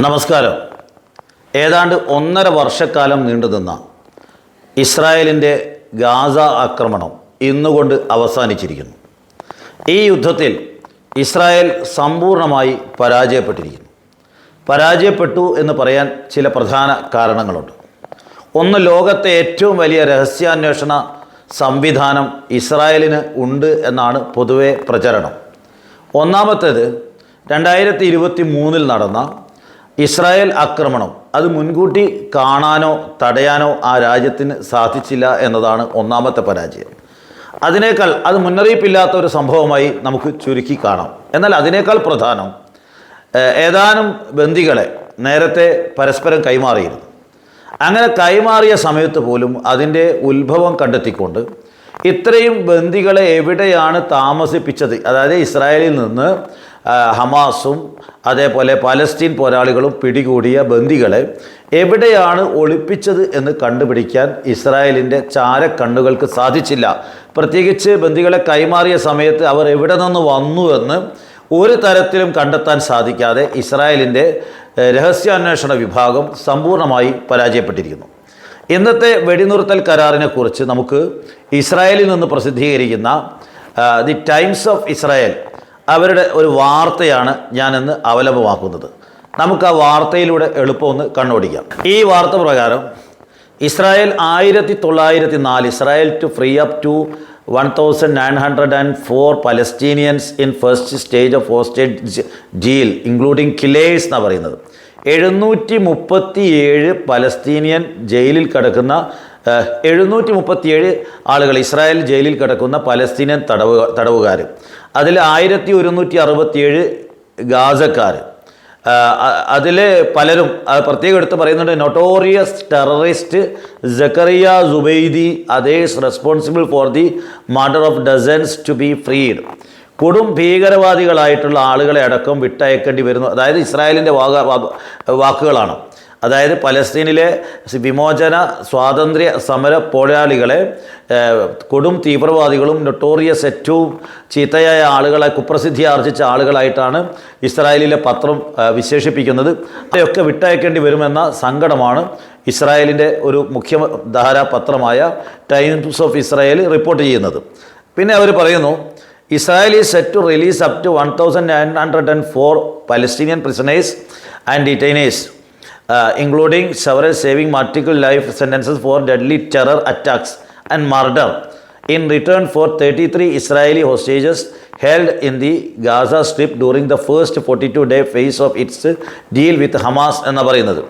നമസ്കാരം. ഏതാണ്ട് ഒന്നര വർഷക്കാലം നീണ്ടുനിന്ന ഇസ്രായേലിന്റെ ഗാസ ആക്രമണം ഇന്നുകൊണ്ട് അവസാനിച്ചിരിക്കുന്നു. ഈ യുദ്ധത്തിൽ ഇസ്രായേൽ സമ്പൂർണമായി പരാജയപ്പെട്ടിരിക്കുന്നു. പരാജയപ്പെട്ടു എന്ന് പറയാൻ ചില പ്രധാന കാരണങ്ങളുണ്ട്. ഒന്ന് ലോകത്തെ ഏറ്റവും വലിയ രഹസ്യാന്വേഷണ സംവിധാനം ഇസ്രായേലിന് ഉണ്ട് എന്നാണ് പൊതുവെ പ്രചരണം. ഒന്നാമത്തേത് രണ്ടായിരത്തി ഇരുപത്തി മൂന്നിൽ നടന്ന ഇസ്രായേൽ ആക്രമണം അത് മുൻകൂട്ടി കാണാനോ തടയാനോ ആ രാജ്യത്തിന് സാധിച്ചില്ല എന്നതാണ് ഒന്നാമത്തെ പരാജയം. അതിനേക്കാൾ അത് മുന്നറിയിപ്പില്ലാത്ത ഒരു സംഭവമായി നമുക്ക് ചുരുക്കി കാണാം. എന്നാൽ അതിനേക്കാൾ പ്രധാനം ഏതാനും ബന്ദികളെ നേരത്തെ പരസ്പരം കൈമാറിയിരുന്നു. അങ്ങനെ കൈമാറിയ സമയത്ത് പോലും അതിന്റെ ഉത്ഭവം കണ്ടെത്തിക്കൊണ്ട് ഇത്രയും ബന്ദികളെ എവിടെയാണ് താമസിപ്പിച്ചത്? അതായത് ഇസ്രായേലിൽ നിന്ന് ഹമാസും അതേപോലെ പലസ്തീൻ പോരാളികളും പിടികൂടിയ ബന്ദികളെ എവിടെയാണ് ഒളിപ്പിച്ചത് എന്ന് കണ്ടുപിടിക്കാൻ ഇസ്രായേലിന്റെ ചാരക്കണ്ണുകൾക്ക് സാധിച്ചില്ല. പ്രത്യേകിച്ച് ബന്ദികളെ കൈമാറിയ സമയത്ത് അവർ എവിടെ നിന്ന് വന്നു എന്ന് ഒരു തരത്തിലും കണ്ടെത്താൻ സാധിക്കാതെ ഇസ്രായേലിന്റെ രഹസ്യാന്വേഷണ വിഭാഗം സമ്പൂർണമായി പരാജയപ്പെട്ടിരിക്കുന്നു. ഇന്നത്തെ വെടിനിർത്തൽ കരാറിനെക്കുറിച്ച് നമുക്ക് ഇസ്രായേലിൽ നിന്ന് പ്രസിദ്ധീകരിക്കുന്ന ദി ടൈംസ് ഓഫ് ഇസ്രായേൽ അവരുടെ ഒരു വാർത്തയാണ് ഞാനിന്ന് അവലംബമാക്കുന്നത്. നമുക്ക് ആ വാർത്തയിലൂടെ എളുപ്പമൊന്ന് കണ്ണോടിക്കാം. ഈ വാർത്ത പ്രകാരം ഇസ്രായേൽ ആയിരത്തി തൊള്ളായിരത്തി നാല് Israel to free up to one thousand nine hundred and four Palestinians in first stage of hostage deal including killers എന്നാണ് പറയുന്നത്. എഴുന്നൂറ്റി മുപ്പത്തി ഏഴ് പലസ്തീനിയൻ ജയിലിൽ കിടക്കുന്ന എഴുന്നൂറ്റി മുപ്പത്തിയേഴ് ആളുകൾ ഇസ്രായേൽ ജയിലിൽ കിടക്കുന്ന പലസ്തീനിയൻ തടവ് തടവുകാർ അതിൽ ആയിരത്തി ഒരുന്നൂറ്റി അറുപത്തിയേഴ് ഗാസക്കാർ അതിൽ പലരും പ്രത്യേകം എടുത്ത് പറയുന്നുണ്ട് notorious terrorist Zakaria Zubeidi that's responsible for the murder of dozens to be freed കൊടും ഭീകരവാദികളായിട്ടുള്ള ആളുകളെ അടക്കം വിട്ടയക്കേണ്ടി വരുന്നു. അതായത് ഇസ്രായേലിന്റെ വാക വാക്കുകളാണ്. അതായത് പലസ്തീനിലെ വിമോചന സ്വാതന്ത്ര്യ സമര പോരാളികളെ കൊടും തീവ്രവാദികളും നൊട്ടോറിയസ് ഏറ്റവും ചീത്തയായ ആളുകളെ കുപ്രസിദ്ധി ആർജിച്ച ആളുകളായിട്ടാണ് ഇസ്രായേലിലെ പത്രം വിശേഷിപ്പിക്കുന്നത്. അവയൊക്കെ വിട്ടയക്കേണ്ടി വരുമെന്ന സങ്കടമാണ് ഇസ്രായേലിന്റെ ഒരു മുഖ്യ പത്രമായ ടൈംസ് ഓഫ് ഇസ്രായേൽ റിപ്പോർട്ട് ചെയ്യുന്നത്. പിന്നെ അവർ പറയുന്നു Israel is set to release up to one thousand nine hundred and four Palestinian prisoners and detainees. Including several serving multiple life sentences for deadly terror attacks and murder in return for thirty three Israeli hostages held in the Gaza Strip during the first forty two day phase of its deal with Hamas എന്ന് പറയുന്നത്.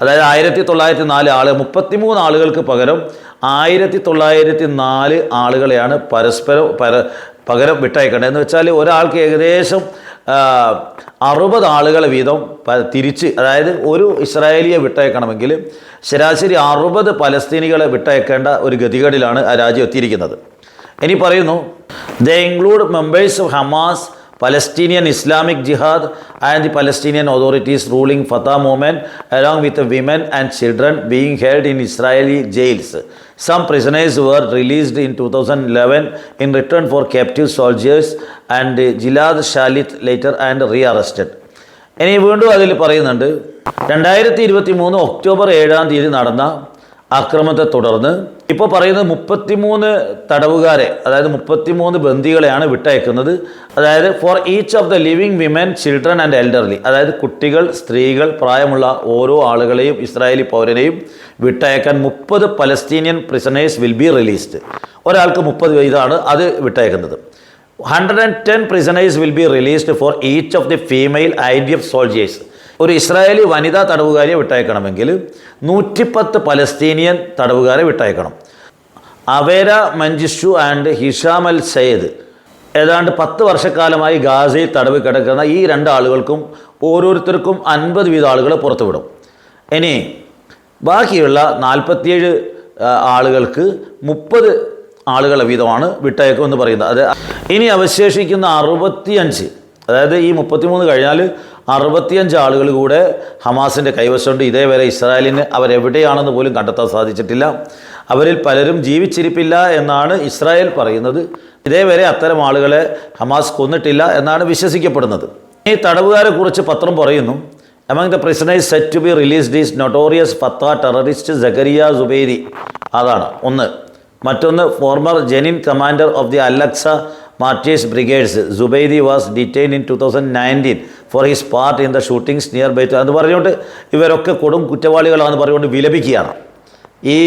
അതായത് ആയിരത്തി തൊള്ളായിരത്തി നാല് ആൾ മുപ്പത്തി മൂന്ന് ആളുകൾക്ക് പകരം ആയിരത്തി തൊള്ളായിരത്തി നാല് ആളുകളെയാണ് പരസ്പരം പര പകരം വിട്ടയക്കേണ്ടത്. എന്ന് വെച്ചാൽ ഒരാൾക്ക് ഏകദേശം അറുപത് ആളുകളെ വീതം തിരിച്ച് അതായത് ഒരു ഇസ്രായേലിയെ വിട്ടയക്കണമെങ്കിൽ ശരാശരി അറുപത് പലസ്തീനികളെ വിട്ടയക്കേണ്ട ഒരു ഗതികേടിലാണ് ആ രാജ്യം എത്തിയിരിക്കുന്നത്. ഇനി പറയുന്നു the include members of Hamas Palestinian Islamic Jihad and the Palestinian authorities ruling Fatah movement along with women and children being held in Israeli jails some prisoners were released in two thousand eleven in return for captive soldiers and Gilad Shalit later and rearrested ഇനി വീണ്ടും അതിൽ പറയുന്നുണ്ട്. രണ്ടായിരത്തി ഇരുപത്തി മൂന്ന് October ഏഴാം തീയതി നടന്ന ആക്രമണത്തെ തുടർന്ന് ഇപ്പോൾ പറയുന്നത് മുപ്പത്തിമൂന്ന് തടവുകാരെ അതായത് മുപ്പത്തിമൂന്ന് ബന്ദികളെയാണ് വിട്ടയക്കുന്നത്. അതായത് for each of the living women children and elderly അതായത് കുട്ടികൾ സ്ത്രീകൾ പ്രായമുള്ള ഓരോ ആളുകളെയും ഇസ്രായേലി പൗരനെയും വിട്ടയക്കാൻ മുപ്പത് Palestinian prisoners will be released ഒരാൾക്ക് മുപ്പത് ഇതാണ് അത് വിട്ടയക്കുന്നത്. Hundred and ten prisoners will be released for each of the female I D F soldiers ഒരു ഇസ്രായേലി വനിതാ തടവുകാരിയെ വിട്ടയക്കണമെങ്കിൽ നൂറ്റിപ്പത്ത് പലസ്തീനിയൻ തടവുകാരെ വിട്ടയക്കണം. അവേര മഞ്ജിഷു ആൻഡ് ഹിഷാമൽ അൽ സയ്യദ് ഏതാണ്ട് പത്ത് വർഷക്കാലമായി ഗാസയിൽ തടവ് കിടക്കുന്ന ഈ രണ്ട് ആളുകൾക്കും ഓരോരുത്തർക്കും അൻപത് വീത ആളുകളെ പുറത്തുവിടും. ഇനി ബാക്കിയുള്ള നാൽപ്പത്തിയേഴ് ആളുകൾക്ക് മുപ്പത് ആളുകളെ വീതമാണ് വിട്ടയക്കം എന്ന് പറയുന്നത്. അത് ഇനി അവശേഷിക്കുന്ന അറുപത്തിയഞ്ച് അതായത് ഈ മുപ്പത്തിമൂന്ന് കഴിഞ്ഞാൽ അറുപത്തിയഞ്ച് ആളുകൾ കൂടെ ഹമാസിന്റെ കൈവശമുണ്ട്. ഇതേവരെ ഇസ്രായേലിന് അവരെവിടെയാണെന്ന് പോലും കണ്ടെത്താൻ സാധിച്ചിട്ടില്ല. അവരിൽ പലരും ജീവിച്ചിരിപ്പില്ല എന്നാണ് ഇസ്രായേൽ പറയുന്നത്. ഇതേവരെ അത്തരം ആളുകളെ ഹമാസ് കൊന്നിട്ടില്ല എന്നാണ് വിശ്വസിക്കപ്പെടുന്നത്. ഈ തടവുകാരെ കുറിച്ച് പത്രം പറയുന്നു. Among the prisoners set to be released is notorious Fatah terrorist Zakaria Zubeidi അതാണ്. ഒന്ന്. മറ്റൊന്ന് former Jenin commander of the Al Aqsa Zubeidi was detain in two thousand nineteen for his part in the shootings near Beit എന്ന് പറഞ്ഞുകൊണ്ട് ഇവരൊക്കെ കൊടും കുറ്റവാളികളാണെന്ന് പറഞ്ഞുകൊണ്ട് വിലപിക്കുകയാണ്. ഈ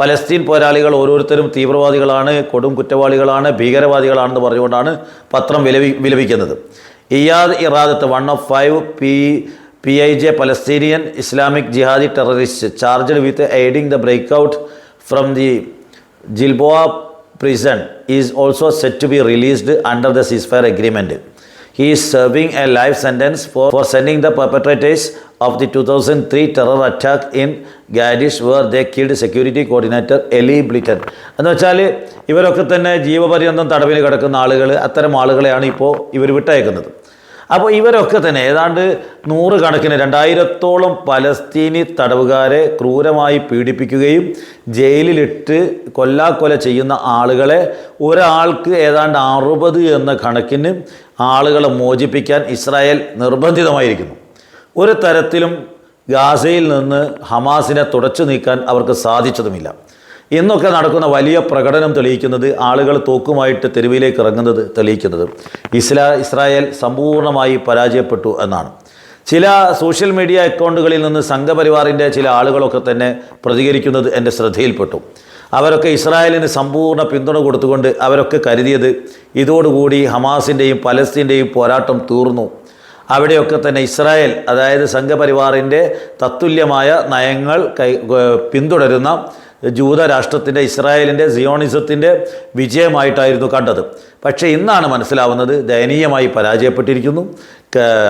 Palestine പോരാളികൾ ഓരോരുത്തരും തീവ്രവാദികളാണ് കൊടും കുറ്റവാളികളാണ് ഭീകരവാദികളാണെന്ന് പറഞ്ഞുകൊണ്ടാണ് പത്രം വിലപി വിലപിക്കുന്നത്. Iyad ഇറാദത്ത് one of five P P I J Palestinian Islamic jihadi terrorist charged with aiding the breakout from the Gilboa prison is also set to be released under the ceasefire agreement. He is serving a life sentence for, for sending the perpetrators of the 2003 terror attack in Gadish where they killed security coordinator Eli Blinken. എന്ന് വെച്ചാൽ ഇവരൊക്കെ തന്നെ ജീവപര്യന്തം തടവിൽ കിടക്കുന്ന ആളുകൾ അത്തരം ആളുകളെയാണ് ഇപ്പോൾ ഇവർ വിട്ടയക്കുന്നത് അപ്പോൾ ഇവരൊക്കെ തന്നെ ഏതാണ്ട് നൂറുകണക്കിന് രണ്ടായിരത്തോളം പലസ്തീനി തടവുകാരെ ക്രൂരമായി പീഡിപ്പിക്കുകയും ജയിലിലിട്ട് കൊല്ലാക്കൊല ചെയ്യുന്ന ആളുകളെ ഒരാൾക്ക് ഏതാണ്ട് അറുപത് എന്ന കണക്കിന് ആളുകളെ മോചിപ്പിക്കാൻ ഇസ്രായേൽ നിർബന്ധിതമായിരിക്കുന്നു. ഒരു തരത്തിലും ഗാസയിൽ നിന്ന് ഹമാസിനെ തുടച്ചു നീക്കാൻ അവർക്ക് സാധിച്ചതുമില്ല. ഇന്നൊക്കെ നടക്കുന്ന വലിയ പ്രകടനം തെളിയിക്കുന്നത് ആളുകൾ തോക്കുമായിട്ട് തെരുവിലേക്ക് ഇറങ്ങുന്നത് തെളിയിക്കുന്നത്. ഇസ്ലാ ഇസ്രായേൽ സമ്പൂർണമായി പരാജയപ്പെട്ടു എന്നാണ്. ചില സോഷ്യൽ മീഡിയ അക്കൗണ്ടുകളിൽ നിന്ന് സംഘപരിവാറിന്റെ ചില ആളുകളൊക്കെ തന്നെ പ്രതികരിക്കുന്നത് എന്റെ ശ്രദ്ധയിൽപ്പെട്ടു. അവരൊക്കെ ഇസ്രായേലിന് സമ്പൂർണ പിന്തുണ കൊടുത്തുകൊണ്ട് അവരൊക്കെ കരുതിയത് ഇതോടുകൂടി ഹമാസിന്റെയും പലസ്തീന്റെയും പോരാട്ടം തീർന്നു. അവിടെയൊക്കെ തന്നെ ഇസ്രായേൽ അതായത് സംഘപരിവാറിന്റെ തത്തുല്യമായ നയങ്ങൾ കൈ പിന്തുടരുന്ന ജൂതരാഷ്ട്രത്തിന്റെ ഇസ്രായേലിന്റെ സിയോണിസത്തിന്റെ വിജയമായിട്ടായിരുന്നു കണ്ടത്. പക്ഷേ ഇന്നാണ് മനസ്സിലാവുന്നത് ദയനീയമായി പരാജയപ്പെട്ടിരിക്കുന്നു.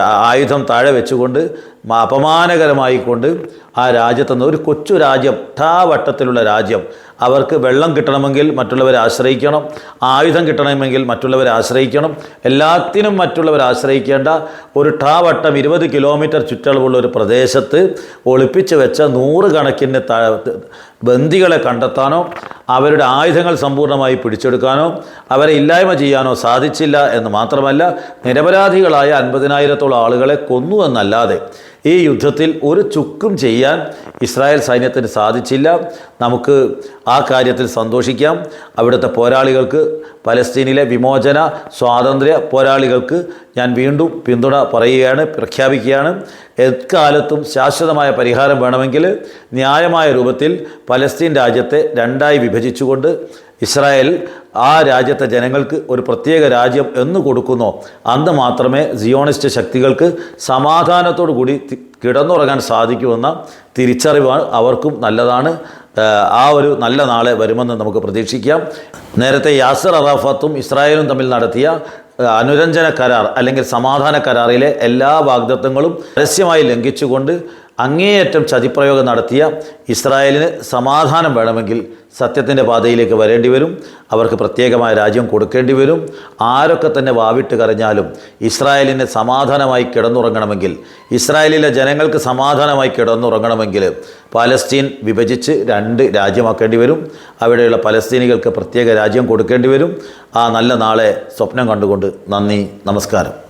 ആയുധം താഴെ വെച്ചുകൊണ്ട് മ- ആ രാജ്യത്തുനിന്ന് ഒരു കൊച്ചു രാജ്യം ഠാവട്ടത്തിലുള്ള രാജ്യം. അവർക്ക് വെള്ളം കിട്ടണമെങ്കിൽ മറ്റുള്ളവരെ ആശ്രയിക്കണം ആയുധം കിട്ടണമെങ്കിൽ മറ്റുള്ളവരെ ആശ്രയിക്കണം. എല്ലാത്തിനും മറ്റുള്ളവരെ ആശ്രയിക്കേണ്ട ഒരു ഠാവട്ടം ഇരുപത് കിലോമീറ്റർ ചുറ്റളവുള്ള ഒരു പ്രദേശത്ത് ഒളിപ്പിച്ച് വെച്ച നൂറുകണക്കിന് ത ബന്ദികളെ കണ്ടെത്താനോ അവരുടെ ആയുധങ്ങൾ സമ്പൂർണമായി പിടിച്ചെടുക്കാനോ അവരെ ഇല്ലായ്മ ചെയ്യാനോ സാധിച്ചില്ല എന്ന് മാത്രമല്ല നിരപരാധികളായ അൻപതിനായിരത്തോളം ആളുകളെ കൊന്നു എന്നല്ലാതെ ഈ യുദ്ധത്തിൽ ഒരു ചുക്കും ചെയ്യാൻ ഇസ്രായേൽ സൈന്യത്തിന് സാധിച്ചില്ല. നമുക്ക് ആ കാര്യത്തിൽ സന്തോഷിക്കാം. അവിടുത്തെ പോരാളികൾക്ക് പലസ്തീനിലെ വിമോചന സ്വാതന്ത്ര്യ പോരാളികൾക്ക് ഞാൻ വീണ്ടും പിന്തുണ പറയുകയാണ് പ്രഖ്യാപിക്കുകയാണ്. എക്കാലത്തും ശാശ്വതമായ പരിഹാരം വേണമെങ്കിൽ ന്യായമായ രൂപത്തിൽ പലസ്തീൻ രാജ്യത്തെ രണ്ടായി വിഭജിച്ചുകൊണ്ട് ഇസ്രായേൽ ആ രാജ്യത്തെ ജനങ്ങൾക്ക് ഒരു പ്രത്യേക രാജ്യം എന്ന് കൊടുക്കുന്നോ. അന്ന് മാത്രമേ സിയോണിസ്റ്റ് ശക്തികൾക്ക് സമാധാനത്തോടു കൂടി കിടന്നുറങ്ങാൻ സാധിക്കുമെന്ന തിരിച്ചറിവ് അവർക്കും നല്ലതാണ്. ആ ഒരു നല്ല നാളെ വരുമെന്ന് നമുക്ക് പ്രതീക്ഷിക്കാം. നേരത്തെ യാസർ അറാഫത്തും ഇസ്രായേലും തമ്മിൽ നടത്തിയ അനുരഞ്ജന കരാർ അല്ലെങ്കിൽ സമാധാന കരാറിലെ എല്ലാ വാഗ്ദത്വങ്ങളും പരസ്യമായി ലംഘിച്ചുകൊണ്ട് അങ്ങേയറ്റം ചതിപ്രയോഗം നടത്തിയ ഇസ്രായേലിന് സമാധാനം വേണമെങ്കിൽ സത്യത്തിന്റെ പാതയിലേക്ക് വരേണ്ടി വരും. അവർക്ക് പ്രത്യേകമായ രാജ്യം കൊടുക്കേണ്ടി വരും. ആരൊക്കെ തന്നെ വാവിട്ട് കരഞ്ഞാലും ഇസ്രായേലിന് സമാധാനമായി കിടന്നുറങ്ങണമെങ്കിൽ ഇസ്രായേലിലെ ജനങ്ങൾക്ക് സമാധാനമായി കിടന്നുറങ്ങണമെങ്കിൽ പലസ്തീൻ വിഭജിച്ച് രണ്ട് രാജ്യമാക്കേണ്ടി വരും. അവിടെയുള്ള പലസ്തീനികൾക്ക് പ്രത്യേക രാജ്യം കൊടുക്കേണ്ടി വരും. ആ നല്ല നാളെ സ്വപ്നം കണ്ടുകൊണ്ട് നന്ദി നമസ്കാരം.